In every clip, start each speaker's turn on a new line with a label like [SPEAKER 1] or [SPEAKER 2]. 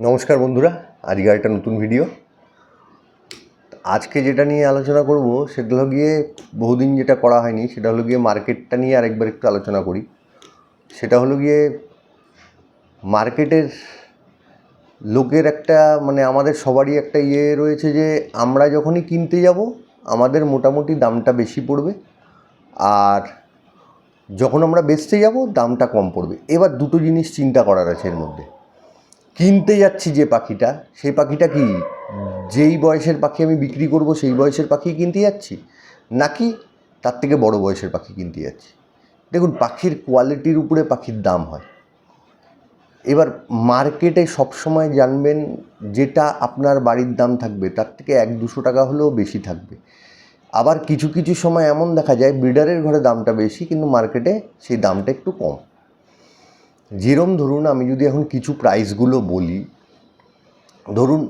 [SPEAKER 1] নমস্কার বন্ধুরা আজকে একটা নতুন ভিডিও আজকে যেটা নিয়ে আলোচনা করব, সেটা হলো গিয়ে বহুদিন যেটা করা হয়নি, সেটা হলো গিয়ে মার্কেটটা নিয়ে আরেকবার একটু আলোচনা করি। সেটা হলো গিয়ে মার্কেটের লোকের একটা মানে আমাদের সবারই একটা ইয়ে রয়েছে যে, আমরা যখনই কিনতে যাব, আমাদের মোটামুটি দামটা বেশি পড়বে। আর যখন আমরা বেচতে যাব, দামটা কম পড়বে। এবার দুটো জিনিস চিন্তা করার আছে এর মধ্যে। কিনতে যাচ্ছি যে পাখিটা, সেই পাখিটা কি যেই বয়সের পাখি আমি বিক্রি করব, সেই বয়সের পাখি কিনতে যাচ্ছি? নাকি তার থেকে বড় বয়সের পাখি কিনতে যাচ্ছি? দেখুন, পাখির কোয়ালিটির উপরে পাখির দাম হয়। এবার মার্কেটে সবসময় জানবেন যেটা আপনার বাড়ির দাম থাকবে, তার থেকে এক দুশো টাকা হলেও বেশি থাকবে। আবার কিছু কিছু সময় এমন দেখা যায় ব্রিডারের ঘরে দামটা বেশি, কিন্তু মার্কেটে সেই দামটা একটু কম। যেরম ধরুন আমি যদি এখন কিছু প্রাইসগুলো বলি, ধরুন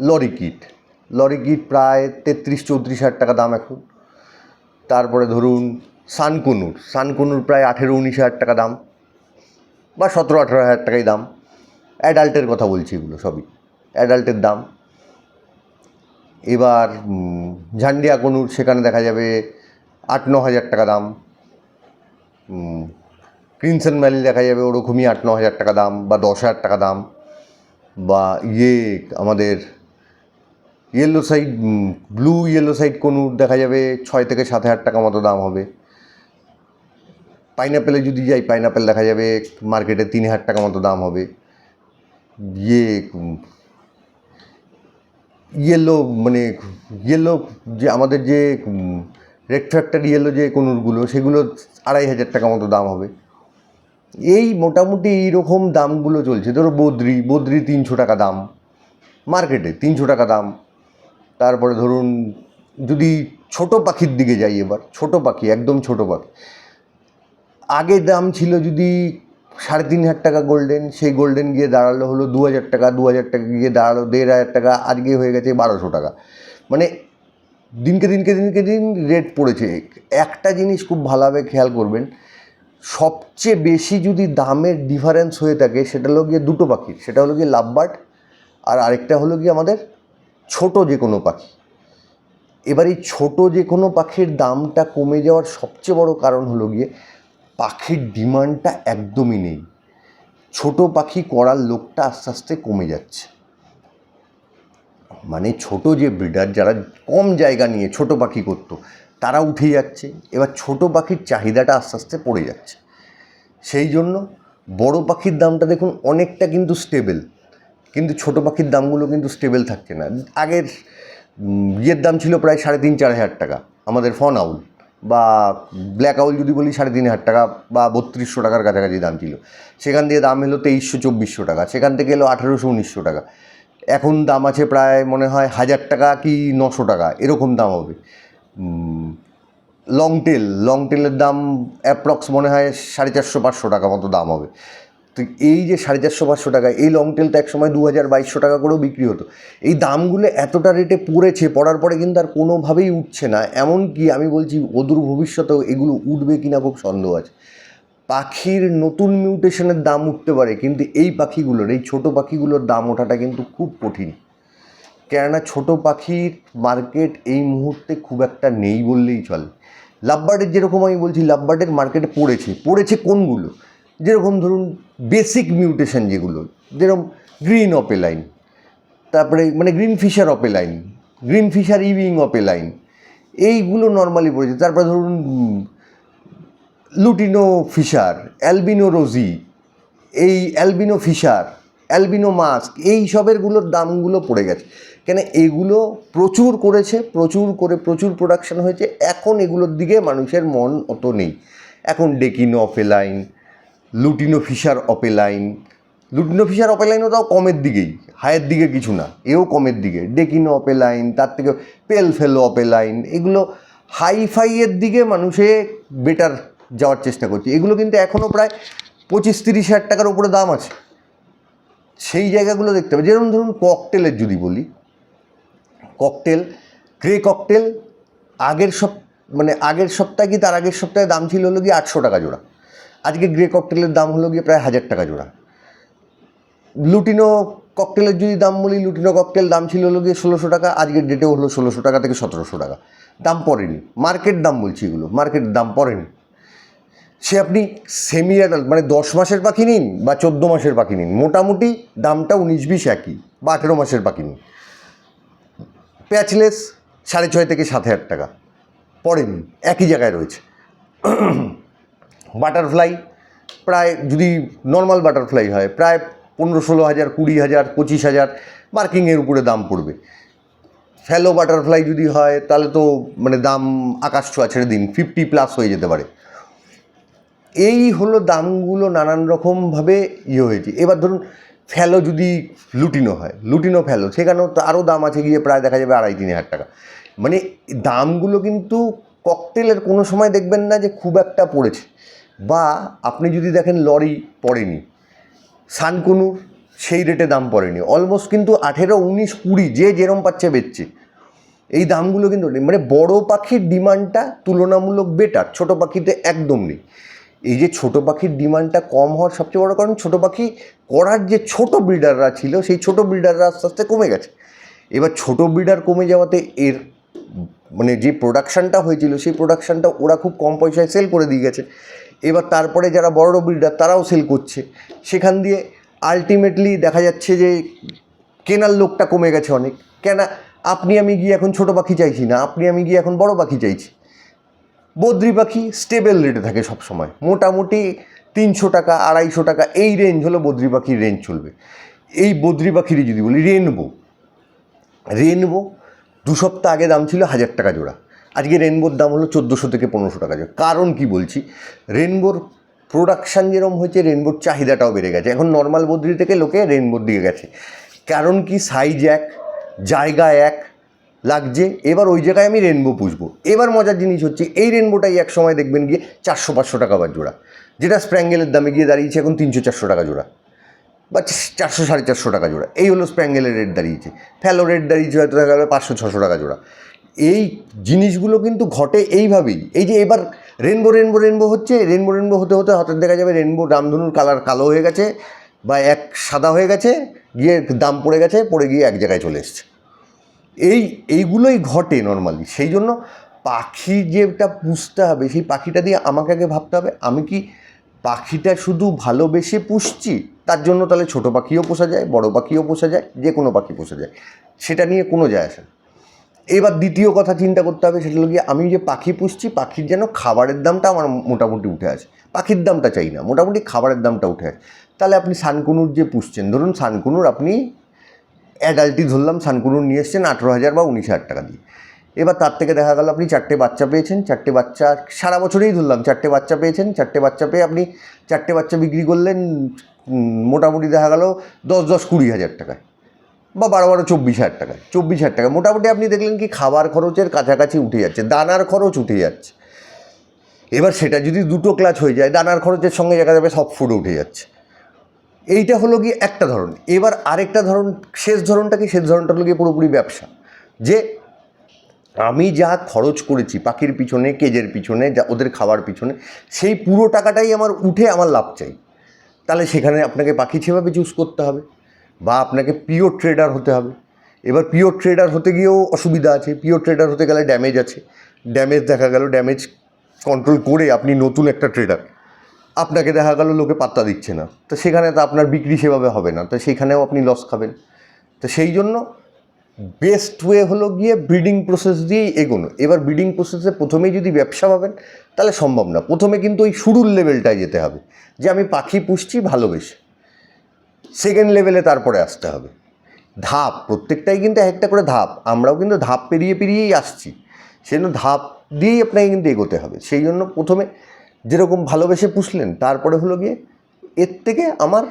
[SPEAKER 1] লরি কিট লরি কিট প্রায় তেত্রিশ, চৌত্রিশ হাজার টাকা দাম এখন। তারপরে ধরুন, সানকুনুর। সানকুনুর প্রায় আঠেরো, উনিশ হাজার টাকা দাম বা সতেরো, আঠেরো হাজার টাকাই দাম। অ্যাডাল্টের কথা বলছি এগুলো সবই। অ্যাডাল্টের দাম। এবার ঝান্ডিয়া কনুর সেখানে দেখা যাবে আট, ন হাজার টাকা দাম। ক্রিনসন ভ্যালি দেখা যাবে, ওরকমই আট ন হাজার টাকা দাম বা দশ হাজার টাকা দাম বা ইয়ে আমাদের yellow side blue yellow side conure দেখা যাবে ছয় থেকে সাত হাজার টাকা মতো দাম হবে। পাইনাপেলে যদি যাই পাইনাপেল দেখা যাবে মার্কেটে তিন হাজার টাকা মতো দাম হবে। ইয়ে ইয়েলো মানে ইয়েলো যে আমাদের যে রেড ফ্যাক্টর ইয়েলো যে কনুরগুলো, সেগুলো আড়াই হাজার টাকা মতো দাম হবে। এই মোটামুটি এইরকম দামগুলো চলছে। ধরো বদ্রি বদ্রি তিনশো টাকা দাম, মার্কেটে তিনশো টাকা দাম। তারপরে ধরুন যদি ছোট পাখির দিকে যাই এবার, ছোট পাখি, একদম ছোট পাখি। আগে দাম ছিল যদি সাড়ে তিন হাজার টাকা গোল্ডেন, সেই গোল্ডেন গিয়ে দাঁড়াল হলো দু হাজার টাকা, দু হাজার টাকা গিয়ে দাঁড়াল দেড় হাজার টাকা, আজকে হয়ে গেছে বারোশো টাকা। মানে দিনকে দিনকে দিনকে দিন রেট পড়েছে। একটা জিনিস খুব ভালোভাবে খেয়াল করবেন, সবচেয়ে বেশি যদি দামের ডিফারেন্স হয়ে থাকে, সেটা হলো গিয়ে দুটো পাখির। সেটা হলো গিয়ে লাভবার্ড আর আরেকটা হলো গিয়ে আমাদের ছোট যে কোনো পাখি। এবার এই ছোট যে কোনো পাখির দামটা কমে যাওয়ার সবচেয়ে বড় কারণ হলো গিয়ে পাখির ডিমান্ডটা একদমই নেই। ছোট পাখি করার লোকটা আস্তে আস্তে কমে যাচ্ছে। মানে ছোট যে ব্রিডার যারা কম জায়গা নিয়ে ছোট পাখি করতো, তারা উঠে যাচ্ছে। এবার ছোট পাখির চাহিদাটা আস্তে আস্তে পড়ে যাচ্ছে। সেই জন্য বড় পাখির দামটা দেখুন অনেকটা কিন্তু স্টেবেল কিন্তু ছোট পাখির দামগুলো কিন্তু স্টেবেল থাকছে না। আগের ইয়ের দাম ছিল প্রায় সাড়ে তিন, চার হাজার টাকা। আমাদের ফন আউল বা ব্ল্যাক আউল যদি বলি সাড়ে তিন হাজার টাকা বা বত্রিশশো টাকার কাছাকাছি দাম ছিল। সেখান দিয়ে দাম এলো তেইশশো, চব্বিশশো টাকা। সেখান থেকে এলো আঠেরোশো, উনিশশো টাকা। এখন দাম আছে প্রায় মনে হয় হাজার টাকা কি নশো টাকা, এরকম দাম হবে। লং টেল লং টেলের দাম অ্যাপ্রক্স মনে হয় সাড়ে চারশো পাঁচশো টাকা মতো দাম হবে। তো এই যে সাড়ে চারশো পাঁচশো টাকা, এই লং টেলটা একসময় দু হাজার বাইশশো টাকা করেও বিক্রি হতো। এই দামগুলো এতটা রেটে পড়েছে, পড়ার পরে কিন্তু আর কোনোভাবেই উঠছে না। এমনকি আমি বলছি, অদূর ভবিষ্যতেও এগুলো উঠবে কিনা খুব সন্দেহ আছে। পাখির নতুন মিউটেশনের দাম উঠতে পারে, কিন্তু এই পাখিগুলোর, এই ছোট পাখিগুলোর দাম ওঠাটা কিন্তু খুব কঠিন। কেননা ছোট পাখির মার্কেট এই মুহূর্তে খুব একটা নেই বললেই চলে। লাভবার্ডের যেরকম আমি বলছি, লাভবার্ডের মার্কেটে পড়েছে। পড়েছে কোনগুলো? যেরকম ধরুন বেসিক মিউটেশন যেগুলো, যেরকম গ্রিন অপেলাইন, তারপরে মানে green fischer opaline, green fischer ইভিং opaline, এইগুলো নর্মালি পড়েছে। তারপরে ধরুন লুটিনো ফিশার, অ্যালবিনো রোজি, এই অ্যালবিনো ফিশার, অ্যালবিনো মাস্ক, এই সবেরগুলোর দামগুলো পড়ে গেছে। কেন এগুলো প্রচুর করেছে, প্রচুর করে প্রচুর প্রোডাকশন হয়েছে, এখন এগুলোর দিকে মানুষের মন অত নেই। এখন ডেকিনো opaline lutino fischer opaline lutino fischer অপেলাইনও তাও কমের দিকেই, হায়ের দিকে কিছু না, এও কমের দিকে। ডেকিনো অপেলাইন তার থেকে পেল ফেলো অপেলাইন এগুলো হাই ফাইয়ের দিকে মানুষে বেটার যাওয়ার চেষ্টা করছি। এগুলো কিন্তু এখনও প্রায় পঁচিশ তিরিশ হাজার টাকার উপরে দাম আছে। সেই জায়গাগুলো দেখতে হবে। যেরকম ধরুন ককটেলের যদি বলি ককটেল গ্রে ককটেল আগের সপ মানে আগের সপ্তাহে কি তার আগের সপ্তাহে দাম ছিল হলো গিয়ে আটশো টাকা জোড়া। আজকে গ্রে ককটেলের দাম হলো গিয়ে প্রায় হাজার টাকা জোড়া। লুটিনো ককটেলের যদি দাম বলি, লুটিনো ককটেল দাম ছিল হলো গিয়ে ষোলোশো টাকা, আজকের ডেটে হলো ষোলোশো টাকা থেকে সতেরোশো টাকা। দাম পড়েনি। মার্কেট দাম বলছি এগুলো। মার্কেট দাম পড়েনি। সে আপনি সেমি অ্যাডাল্ট মানে দশ মাসের পাখি নিন বা চোদ্দ মাসের পাখি নিন, মোটামুটি দামটা উনিশ বিশ একই বা আঠেরো মাসের পাখি নিন। প্যাচলেস সাড়ে ছয় থেকে সাত হাজার টাকা পড়েনি একই জায়গায় রয়েছে। বাটারফ্লাই প্রায় যদি নর্মাল বাটারফ্লাই হয়, প্রায় পনেরো ষোলো হাজার, কুড়ি হাজার, পঁচিশ হাজার মার্কিংয়ের উপরে দাম পড়বে। ফ্যালো বাটারফ্লাই যদি হয়, তাহলে তো মানে দাম আকাশ ছোঁয়া ছেড়ে দিন ফিফটি প্লাস হয়ে যেতে পারে। এই হলো দামগুলো নানান রকমভাবে ইয়ে হয়েছে। এবার ধরুন ফ্যালো যদি লুটিনো হয়, লুটিনো ফ্যালো সেখানেও তো আরও দাম আছে গিয়ে প্রায় দেখা যাবে আড়াই, তিন হাজার টাকা। মানে দামগুলো কিন্তু ককটেলের কোনো সময় দেখবেন না যে খুব একটা পড়েছে। বা আপনি যদি দেখেন লরি পড়েনি, সানকুনুর সেই রেটে দাম পড়েনি অলমোস্ট কিন্তু আঠেরো, উনিশ, কুড়ি, যে যেরম পাচ্ছে বেচছে। এই দামগুলো কিন্তু মানে বড় পাখির ডিমান্ডটা তুলনামূলক বেটার ছোট পাখিতে একদম নেই। এই যে ছোট পাখির ডিমান্ডটা কম হওয়ার সবচেয়ে বড় কারণ ছোট পাখি করার যে ছোট ব্রিডাররা ছিল, সেই ছোট ব্রিডাররা আস্তে আস্তে কমে গেছে। এবার ছোট ব্রিডার কমে যাওয়াতে এর মানে যে প্রোডাকশানটা হয়েছিল, সেই প্রোডাকশানটা ওরা খুব কম পয়সায় সেল করে দিয়ে গেছে। এবার তারপরে যারা বড় ব্রিডার, তারাও সেল করছে। সেখান দিয়ে আলটিমেটলি দেখা যাচ্ছে যে কেনার লোকটা কমে গেছে অনেক। কেন, আপনি আমি গিয়ে এখন ছোট পাখি চাইছি না, আপনি আমি গিয়ে এখন বড় পাখি চাইছি। বদ্রি পাখি স্টেবল রেটে থাকে সব সময় মোটামুটি তিনশো টাকা, আড়াইশো টাকা, এই রেঞ্জ হলো বদ্রি পাখির রেঞ্জ চলবে। এই বদ্রি পাখিরই যদি বলি রেনবো রেনবো দু সপ্তাহ আগে দাম ছিল হাজার টাকা জোড়া। আজকে রেনবোর দাম হলো চোদ্দোশো থেকে পনেরোশো টাকা জোড়া। কারণ কি বলছি রেনবোর প্রোডাকশান যেরকম হয়েছে রেনবোর চাহিদাটাও বেড়ে গেছে। এখন নর্মাল বদ্রি থেকে লোকে রেনবোর দিকে গেছে। কারণ কি সাইজ এক, জায়গা এক লাগছে, এবার ওই জায়গায় আমি রেনবো পুষবো। এবার মজার জিনিস হচ্ছে, এই রেনবোটাই এক সময় দেখবেন গিয়ে চারশো, পাঁচশো টাকা বার জোড়া। যেটা স্প্র্যাঙ্গেলের দামে গিয়ে দাঁড়িয়েছে এখন তিনশো, চারশো টাকা জোড়া। বা চারশো, সাড়ে চারশো টাকা জোড়া। এই হলো স্প্র্যাঙ্গেলের রেট দাঁড়িয়েছে। ফ্যালো রেট দাঁড়িয়েছে হয়তো দেখা গেলো পাঁচশো, ছশো টাকা জোড়া। এই জিনিসগুলো কিন্তু ঘটে এইভাবেই। এই যে এবার রেনবো রেনবো রেনবো হচ্ছে রেনবো রেনবো হতে হতে হঠাৎ দেখা যাবে রেনবো রামধনুর কালার কালো হয়ে গেছে, বা এক সাদা হয়ে গেছে, গিয়ে দাম পড়ে গেছে, পড়ে গিয়ে এক জায়গায় চলে এসছে। এই, এইগুলোই ঘটে নর্মালি সেই জন্য পাখি যেটা পুষতে হবে, সেই পাখিটা দিয়ে আমাকে আগে ভাবতে হবে, আমি কি পাখিটা শুধু ভালোবেসে পুষছি? তার জন্য তাহলে ছোটো পাখিও পোষা যায়, বড় পাখিও পোষা যায়, যে কোনো পাখি পোষা যায়। সেটা নিয়ে কোনো যায় আসে এবার দ্বিতীয় কথা চিন্তা করতে হবে, সেটা হলো গিয়ে আমি যে পাখি পুষছি, পাখির যেন খাবারের দামটা আমার মোটামুটি উঠে আসে। পাখির দামটা চাই না, মোটামুটি খাবারের দামটা উঠে আসে। তাহলে আপনি সানকুনুর যে পুষছেন, ধরুন সানকুনুর আপনি অ্যাডাল্টই ধরলাম সানকুনুর নিয়ে এসছেন, আঠেরো হাজার বা উনিশ হাজার টাকা দিয়ে। এবার তার থেকে দেখা গেল আপনি চারটে বাচ্চা পেয়েছেন, চারটে বাচ্চা সারা বছরেই ধরলাম, চারটে বাচ্চা পেয়েছেন, চারটে বাচ্চা পেয়ে আপনি চারটে বাচ্চা বিক্রি করলেন মোটামুটি দেখা গেল দশ দশ, কুড়ি হাজার টাকায় বা বারো বারো, চব্বিশ হাজার টাকায়, চব্বিশ হাজার টাকা মোটামুটি আপনি দেখলেন কি খাবার খরচের কাছাকাছি উঠে যাচ্ছে, দানার খরচ উঠে যাচ্ছে। এবার সেটা যদি দুটো ক্লাচ হয়ে যায়, দানার খরচের সঙ্গে দেখা যাবে সব ফুড উঠে যাচ্ছে। এইটা হলো গিয়ে একটা ধরন। এবার আরেকটা ধরন, শেষ ধরনটা কি? শেষ ধরনটা হলো গিয়ে পুরোপুরি ব্যবসা। যে আমি যা খরচ করেছি, পাখির পিছনে, কেজের পিছনে, যা ওদের খাওয়ার পিছনে, সেই পুরো টাকাটাই আমার উঠে আমার লাভ চাই। তাহলে সেখানে আপনাকে পাখি সেভাবে চুজ করতে হবে বা আপনাকে পিওর ট্রেডার হতে হবে। এবার পিওর ট্রেডার হতে গিয়েও অসুবিধা আছে। পিওর ট্রেডার হতে গেলে ড্যামেজ আছে। ড্যামেজ দেখা গেল ড্যামেজ কন্ট্রোল করে আপনি নতুন একটা ট্রেডার আপনাকে দেখা গেল লোকে পাত্তা দিচ্ছে না। তো সেখানে তো আপনার বিক্রি সেভাবে হবে না। তো সেখানেও আপনি লস খাবেন। তো সেই জন্য বেস্ট ওয়ে হলো গিয়ে ব্রিডিং প্রসেস দিয়েই এগোনো। এবার ব্রিডিং প্রসেসে প্রথমেই যদি ব্যবসা পাবেন তাহলে সম্ভব না। প্রথমে কিন্তু ওই শুরুর লেভেলটায় যেতে হবে। যে আমি পাখি পুষছি, ভালোবেসে। সেকেন্ড লেভেলে তারপরে আসতে হবে। ধাপ, প্রত্যেকটাই কিন্তু একটা করে ধাপ। আমরাও কিন্তু ধাপ পেরিয়ে পেরিয়েই আসছি। সেই জন্য ধাপ দিয়েই আপনাকে কিন্তু এগোতে হবে। সেই জন্য প্রথমে যেরকম ভালোবেসে পুষলেন, তারপরে হলো গিয়ে এর থেকে আমার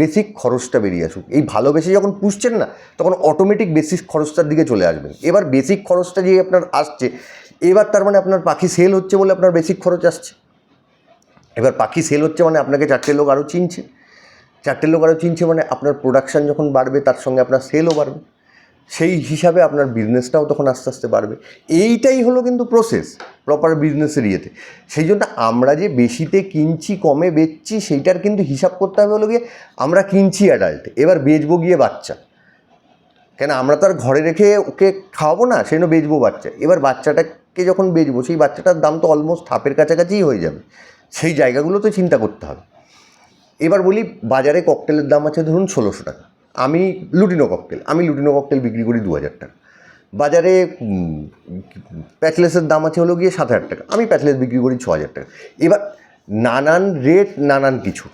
[SPEAKER 1] বেসিক খরচটা বেরিয়ে আসুক। এই ভালোবেসে যখন পুষছেন না, তখন অটোমেটিক বেসিক খরচটার দিকে চলে আসবেন। এবার বেসিক খরচটা যে আপনার আসছে, এবার তার মানে আপনার পাখি সেল হচ্ছে বলে আপনার বেসিক খরচ আসছে। এবার পাখি সেল হচ্ছে মানে আপনাকে চারটে লোক আরও চিনছে। চারটে লোক আরও চিনছে মানে আপনার প্রোডাকশান যখন বাড়বে, তার সঙ্গে আপনার সেলও বাড়বে। সেই হিসাবে আপনার বিজনেসটাও তখন আস্তে আস্তে বাড়বে। এইটাই হলো কিন্তু প্রসেস প্রপার বিজনেসের ইয়েতে। সেই জন্য আমরা যে বেশিতে কিনছি, কমে বেচছি, সেইটার কিন্তু হিসাব করতে হবে হলো গিয়ে, আমরা কিনছি অ্যাডাল্ট এবার বেচবো গিয়ে বাচ্চা। কেন আমরা তো আর ঘরে রেখে ওকে খাওয়াবো না, সেই জন্য বেচবো বাচ্চা। এবার বাচ্চাটাকে যখন বেচবো, সেই বাচ্চাটার দাম তো অলমোস্ট হাফের কাছাকাছিই হয়ে যাবে। সেই জায়গাগুলো তো চিন্তা করতে হবে। এবার বলি, বাজারে ককটেলের দাম আছে ধরুন ষোলোশো টাকা। আমি লুটিনো ককটেল আমি লুটিনো ককটেল বিক্রি করি দু হাজার টাকা। বাজারে উম, প্যাটলেসের দাম আছে হলো গিয়ে সাত হাজার টাকা। আমি প্যাটলেস বিক্রি করি ছ হাজার টাকা। এবার নানান রেট নানান কিছুর।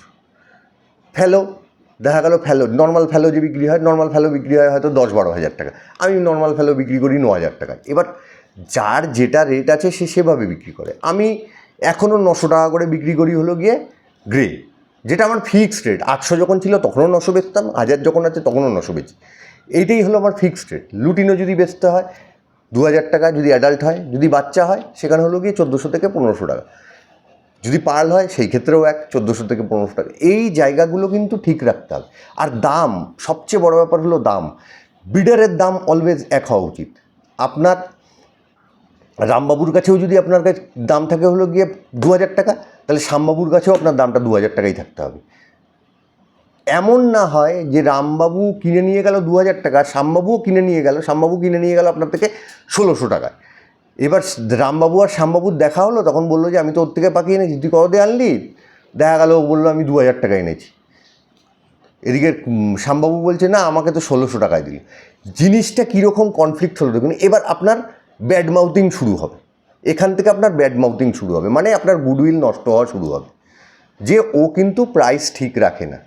[SPEAKER 1] ফেলো দেখা গেল ফেলো নর্মাল ফেলো যে বিক্রি হয় নর্মাল ফেলো বিক্রি হয় হয়তো দশ বারো হাজার টাকা। আমি নর্মাল ফেলো বিক্রি করি ন হাজার টাকা। এবার যার যেটা রেট আছে সে সেভাবে বিক্রি করে। আমি এখনও নশো টাকা করে বিক্রি করি হলো গিয়ে গ্রে যেটা আমার ফিক্সড রেট আটশো যখন ছিল তখনও নশো বেচতাম হাজার যখন আছে তখনও নশো বেচি। এইটাই হলো আমার ফিক্সড রেট লুটিনও যদি বেচতে হয় দু হাজার টাকা যদি অ্যাডাল্ট হয়, যদি বাচ্চা হয়, সেখানে হলো গিয়ে চোদ্দোশো থেকে পনেরোশো টাকা। যদি পার্ল হয়, সেই ক্ষেত্রেও এক, চোদ্দোশো থেকে পনেরোশো টাকা। এই জায়গাগুলো কিন্তু ঠিক রাখতে হবে। আর দাম, সবচেয়ে বড় ব্যাপার হলো দাম। বিডারের দাম অলওয়েজ এক হওয়া উচিত। আপনার রামবাবুর কাছেও যদি আপনার কাছে দাম থাকে হলো গিয়ে দু হাজার টাকা, তাহলে শ্যামবাবুর কাছেও আপনার দামটা দু হাজার টাকাই থাকতে হবে। এমন না হয় যে রামবাবু কিনে নিয়ে গেল দু হাজার টাকা, শ্যামবাবুও কিনে নিয়ে গেল, শ্যামবাবু কিনে নিয়ে গেল আপনার থেকে ষোলোশো টাকায়। এবার রামবাবু আর শ্যামবাবুর দেখা হলো, তখন বলল যে আমি তো ওর থেকে পাখি এনেছি, তুই কত দিয়ে আনলি? দেখা গেল ও বলল, আমি দু হাজার টাকা এনেছি। এদিকে শ্যামবাবু বলছে, না, আমাকে তো ষোলোশো টাকায় দিল। জিনিসটা কীরকম কনফ্লিক্ট হলো দেখুন, এবার আপনার ব্যাড মাউথিং শুরু হবে। এখান থেকে আপনার ব্যাড মাউথিং শুরু হবে মানে আপনার গুডউইল নষ্ট হওয়া শুরু হবে। যে ও কিন্তু প্রাইস ঠিক রাখে না।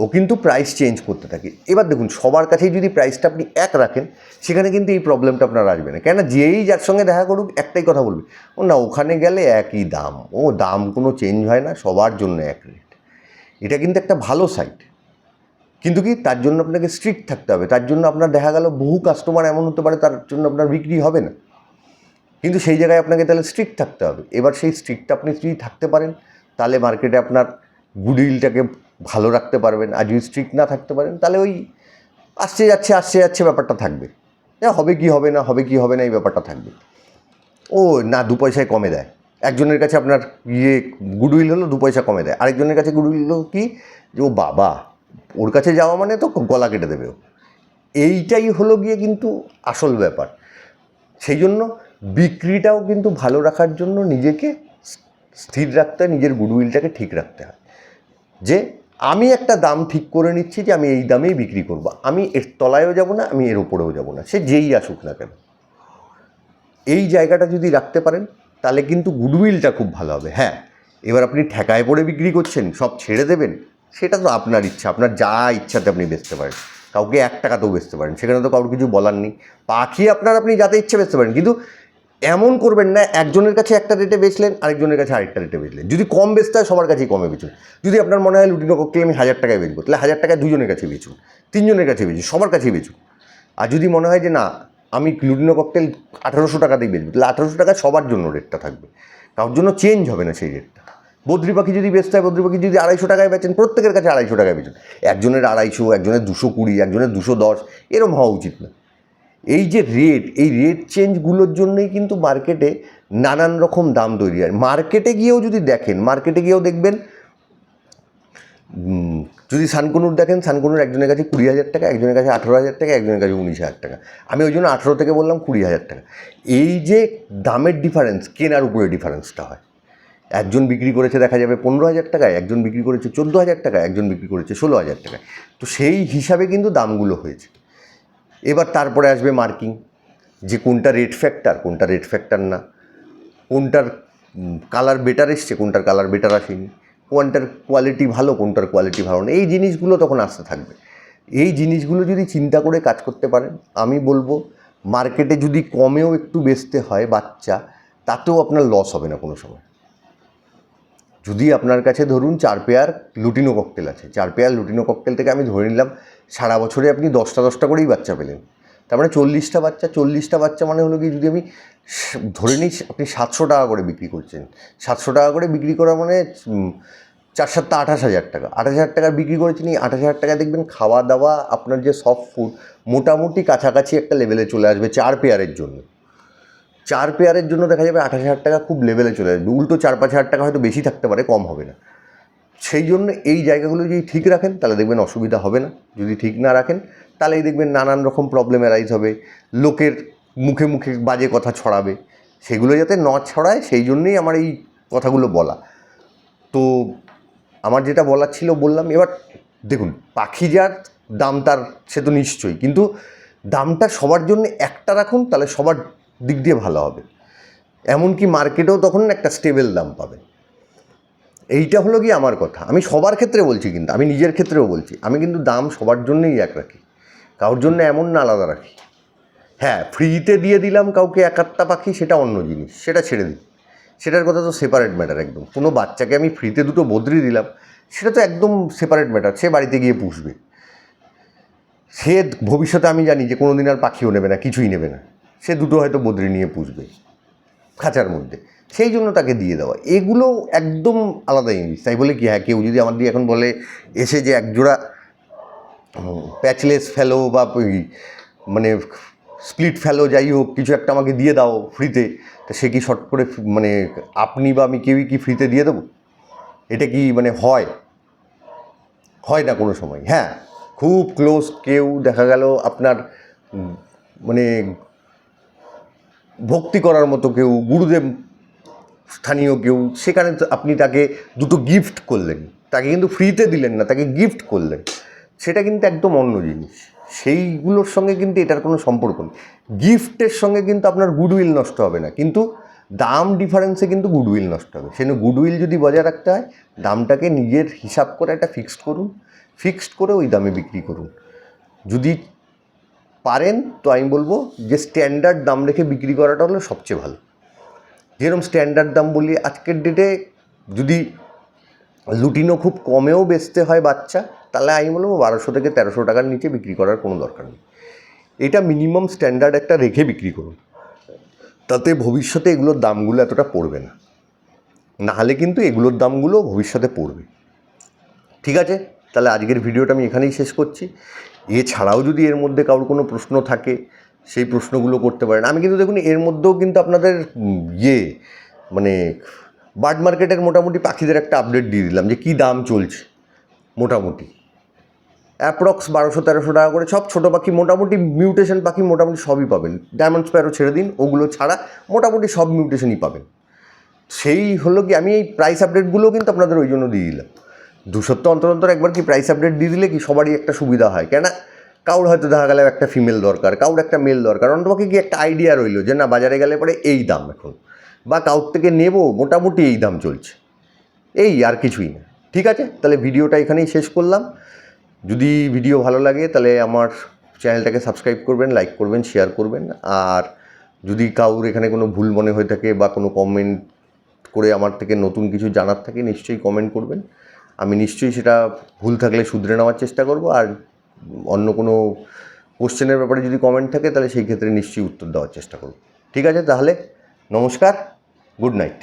[SPEAKER 1] ও কিন্তু প্রাইস চেঞ্জ করতে থাকে। এবার দেখুন, সবার কাছেই যদি প্রাইসটা আপনি এক রাখেন, সেখানে কিন্তু এই প্রবলেমটা আপনার আসবে না। কেন যেই যার সঙ্গে দেখা করুক, একটাই কথা বলবে। ও না, ওখানে গেলে একই দাম। ও দাম কোনো চেঞ্জ হয় না, সবার জন্য এক রেট এটা কিন্তু একটা ভালো সাইট কিন্তু কি, তার জন্য আপনাকে স্ট্রিক্ট থাকতে হবে। তার জন্য আপনার দেখা গেল বহু কাস্টমার এমন হতে পারে, তার জন্য আপনার বিক্রি হবে না। কিন্তু সেই জায়গায় আপনাকে তাহলে স্ট্রিক্ট থাকতে হবে। এবার সেই স্ট্রিক্টটা আপনি যদি থাকতে পারেন, তাহলে মার্কেটে আপনার গুডউইলটাকে ভালো রাখতে পারবেন, আর যদি স্ট্রিক্ট না থাকতে পারেন, তাহলে ওই আসছে যাচ্ছে আসছে যাচ্ছে ব্যাপারটা থাকবে। হবে কি হবে না, হবে কি হবে না, এই ব্যাপারটা থাকবে। ও না, দু পয়সায় কমে দেয়। একজনের কাছে আপনার ইয়ে গুডউইল হলো, দু পয়সা কমে দেয়। আরেকজনের কাছে গুডউইল হলো কি? যে ও বাবা, ওর কাছে যাওয়া মানে তো গলা কেটে দেবে ও। এইটাই হলো গিয়ে কিন্তু আসল ব্যাপার। সেই জন্য বিক্রিটাও কিন্তু ভালো রাখার জন্য নিজেকে স্থির রাখতে হয়, নিজের গুডউইলটাকে ঠিক রাখতে হয়। যে আমি একটা দাম ঠিক করে নিচ্ছি যে আমি এই দামেই বিক্রি করব। আমি এর তলায়ও যাব না, আমি এর উপরেও যাব না। সে যেই আসুক না কেন। এই জায়গাটা যদি রাখতে পারেন, তাহলে কিন্তু গুডউইলটা খুব ভালো হবে। হ্যাঁ এবার আপনি ঠেকায় পড়ে বিক্রি করছেন, সব ছেড়ে দেবেন, সেটা তো আপনার ইচ্ছা। আপনার যা ইচ্ছাতে আপনি বেচতে পারেন। কাউকে এক টাকাতেও বেচতে পারেন। সেখানে তো কারোর কিছু বলার নেই। পাখি আপনার আপনি যাতে ইচ্ছে বেচতে পারেন। কিন্তু এমন করবেন না, একজনের কাছে একটা রেটে বেচলেন, আরেকজনের কাছে আরেকটা রেটে বেচলেন। যদি কম বেচতে হয়, সবার কাছেই কমে বেচুন। যদি আপনার মনে হয় লুটিনো ককটেল আমি হাজার টাকায় বেচবো, তাহলে হাজার টাকায় দুজনের কাছে বেচুন, তিনজনের কাছে বেচুন, সবার কাছেই বেচুন। আর যদি মনে হয় যে না, আমি লুটিনো ককটেল আঠারোশো টাকাতেই বেচবো, তাহলে আঠারোশো টাকা সবার জন্য রেটটা থাকবে। কারোর জন্য চেঞ্জ হবে না সেই রেটটা বদ্রি পাখি যদি বেচতে হয়, বদ্রি পাখি যদি আড়াইশো টাকায় বেচেন, প্রত্যেকের কাছে আড়াইশো টাকায় বেচুন। একজনের আড়াইশো, একজনের দুশো কুড়ি, একজনের দুশো দশ, এরম হওয়া উচিত না। এই যে রেট এই রেট চেঞ্জগুলোর জন্যই কিন্তু মার্কেটে নানান রকম দাম তৈরি হয়। মার্কেটে গিয়েও যদি দেখেন মার্কেটে গিয়েও দেখবেন যদি সানকুনুর দেখেন, সানকুনুর একজনের কাছে কুড়ি হাজার টাকা, একজনের কাছে আঠেরো হাজার টাকা, একজনের কাছে উনিশ হাজার টাকা। আমি ওই জন্য আঠেরো থেকে বললাম কুড়ি হাজার টাকা। এই যে দামের ডিফারেন্স কেনার উপরে ডিফারেন্সটা হয়। একজন বিক্রি করেছে দেখা যাবে পনেরো হাজার টাকায়, একজন বিক্রি করেছে চোদ্দ হাজার টাকায়, একজন বিক্রি করেছে ষোলো হাজার টাকায়। তো সেই হিসাবে কিন্তু দামগুলো হয়েছে। এবার তারপরে আসবে মার্কিং, যে কোনটা রেড ফ্যাক্টর কোনটা রেড ফ্যাক্টর না। কোনটার কালার বেটার এসছে, কোনটার কালার বেটার আসেনি। কোনটার কোয়ালিটি ভালো, কোনটার কোয়ালিটি ভালো না। এই জিনিসগুলো তখন আসতে থাকবে। এই জিনিসগুলো যদি চিন্তা করে কাজ করতে পারেন, আমি বলব মার্কেটে যদি কমেও একটু বেচতে হয় বাচ্চা, তাতেও আপনার লস হবে না কোনো সময়। যদি আপনার কাছে ধরুন চার পেয়ার লুটিনো ককটেল আছে, চার পেয়ার লুটিনো ককটেল থেকে আমি ধরে নিলাম সারা বছরে আপনি দশটা দশটা করেই বাচ্চা পেলেন। তার মানে চল্লিশটা বাচ্চা চল্লিশটা বাচ্চা মানে হলো কি যদি আমি ধরে নিই আপনি সাতশো টাকা করে বিক্রি করছেন। সাতশো টাকা করে বিক্রি করা মানে চার সাতটা আঠাশ হাজার টাকা। আঠাশ হাজার টাকা বিক্রি করেছেন, এই আঠাশ হাজার টাকা দেখবেন খাওয়া দাওয়া আপনার যে সফট ফুড মোটামুটি কাছাকাছি একটা লেভেলে চলে আসবে চার পেয়ারের জন্য। চার পেয়ারের জন্য দেখা যাবে আঠাশ হাজার টাকা খুব লেভেলে চলে যাবে উল্টো চার পাঁচ হাজার টাকা হয়তো বেশি থাকতে পারে, কম হবে না। সেই জন্য এই জায়গাগুলো যদি ঠিক রাখেন, তাহলে দেখবেন অসুবিধা হবে না। যদি ঠিক না রাখেন, তাহলেই দেখবেন নানান রকম প্রবলেম অ্যারাইজ হবে। লোকের মুখে মুখে বাজে কথা ছড়াবে। সেগুলো যাতে ন ছড়ায়, সেই জন্যই আমার এই কথাগুলো বলা। তো আমার যেটা বলার ছিল বললাম, এবার দেখুন, পাখি যার দাম তার, সে তো নিশ্চয়ই। কিন্তু দামটা সবার জন্য একটা রাখুন, তাহলে সবার দিক দিয়ে ভালো হবে। এমনকি মার্কেটেও তখন একটা স্টেবল দাম পাবে। এইটা হলো কি আমার কথা। আমি সবার ক্ষেত্রে বলছি কিন্তু, আমি নিজের ক্ষেত্রেও বলছি। আমি কিন্তু দাম সবার জন্যই এক রাখি। কারোর জন্য এমন না আলাদা রাখি। হ্যাঁ ফ্রিতে দিয়ে দিলাম কাউকে এক আধটা পাখি, সেটা অন্য জিনিস। সেটা ছেড়ে দিই। সেটার কথা তো সেপারেট ম্যাটার একদম। কোনো বাচ্চাকে আমি ফ্রিতে দুটো বদলি দিলাম, সেটা তো একদম সেপারেট ম্যাটার সে বাড়িতে গিয়ে পুষবে। সে ভবিষ্যতে আমি জানি যে কোনো দিন আর পাখিও নেবে না, কিছুই নেবে না। সে দুটো হয়তো বদলি নিয়ে পুষবে, খাঁচার মধ্যে। সেই জন্য তাকে দিয়ে দেওয়া। এগুলো একদম আলাদা জিনিস। তাই বলে কি হ্যাঁ কেউ যদি আমার দিয়ে এখন বলে, এসে যে একজোড়া প্যাচলেস ফেলো বা মানে স্প্লিট ফেলো যাই হোক, কিছু একটা আমাকে দিয়ে দাও ফ্রিতে তা সে কি শর্ট করে মানে আপনি বা আমি কেউই কি ফ্রিতে দিয়ে দেবো? এটা কি মানে হয়? হয় না কোনো সময়। হ্যাঁ খুব ক্লোজ কেউ দেখা গেল আপনার মানে ভক্তি করার মতো কেউ, গুরুদেব, স্থানীয় কেউ, সেখানে আপনি তাকে দুটো গিফট করলেন। তাকে কিন্তু ফ্রিতে দিলেন না, তাকে গিফট করলেন। সেটা কিন্তু একদম অন্য জিনিস। সেইগুলোর সঙ্গে কিন্তু এটার কোনো সম্পর্ক নেই। গিফটের সঙ্গে কিন্তু আপনার গুডউইল নষ্ট হবে না। কিন্তু দাম ডিফারেন্সে কিন্তু গুডউইল নষ্ট হবে। সেজন্য গুডউইল যদি বজায় রাখতে হয়, দামটাকে নিজের হিসাব করে একটা ফিক্সড করুন। ফিক্সড করে ওই দামে বিক্রি করুন। যদি পারেন, তো আমি বলব যে স্ট্যান্ডার্ড দাম রেখে বিক্রি করাটা হলো সবচেয়ে ভালো। যেরকম স্ট্যান্ডার্ড দাম বলি আজকের ডেটে যদি লুটিনো খুব কমেও বেচতে হয় বাচ্চা, তাহলে আমি বলব বারোশো থেকে তেরোশো টাকার নিচে বিক্রি করার কোনো দরকার নেই। এটা মিনিমাম স্ট্যান্ডার্ড একটা রেখে বিক্রি করুন। তাতে ভবিষ্যতে এগুলোর দামগুলো এতটা পড়বে না। নাহলে কিন্তু এগুলোর দামগুলো ভবিষ্যতে পড়বে। ঠিক আছে? তাহলে আজকের ভিডিওটা আমি এখানেই শেষ করছি। এছাড়াও যদি এর মধ্যে কারোর কোনো প্রশ্ন থাকে, সেই প্রশ্নগুলো করতে পারেন। আমি কিন্তু দেখুন, এর মধ্যেও কিন্তু আপনাদের ইয়ে মানে বার্ড মার্কেটের মোটামুটি পাখিদের একটা আপডেট দিয়ে দিলাম যে কী দাম চলছে, মোটামুটি। অ্যাপ্রক্স বারোশো তেরোশো টাকা করে সব ছোটো পাখি, মোটামুটি মিউটেশন পাখি মোটামুটি সবই পাবেন। ডায়মন্ড স্প্যারো ছেড়ে দিন, ওগুলো ছাড়া মোটামুটি সব মিউটেশনই পাবেন। সেই হলো কি, আমি এই প্রাইস আপডেটগুলোও কিন্তু আপনাদের ওই জন্য দিয়ে দিলাম। দু সপ্তাহ অন্তর অন্তর একবার কি প্রাইস আপডেট দিয়ে দিলে কি সবারই একটা সুবিধা হয়? কেন? কাউর হয়তো দেখা গেল একটা ফিমেল দরকার, কাউর একটা মেল দরকার। অন্তপক্ষে কি একটা আইডিয়া রইল যে না, বাজারে গেলে পরে এই দাম এখন। বা কাউর থেকে নেব, মোটামুটি এই দাম চলছে। এই আর কিছুই না। ঠিক আছে? তাহলে ভিডিওটা এখানেই শেষ করলাম। যদি ভিডিও ভালো লাগে তাহলে আমার চ্যানেলটাকে সাবস্ক্রাইব করবেন লাইক করবেন শেয়ার করবেন। আর যদি কাউর এখানে কোনো ভুল মনে হয়ে থাকে বা কোনো কমেন্ট করে আমার থেকে নতুন কিছু জানার থাকে, নিশ্চয়ই কমেন্ট করবেন। আমি নিশ্চয়ই সেটা ভুল থাকলে শুধরে নেওয়ার চেষ্টা করব, আর অন্য কোনো কোশ্চেনের ব্যাপারে যদি কমেন্ট থাকে, তাহলে সেই ক্ষেত্রে নিশ্চয়ই উত্তর দেওয়ার চেষ্টা করব। ঠিক আছে, তাহলে নমস্কার গুড নাইট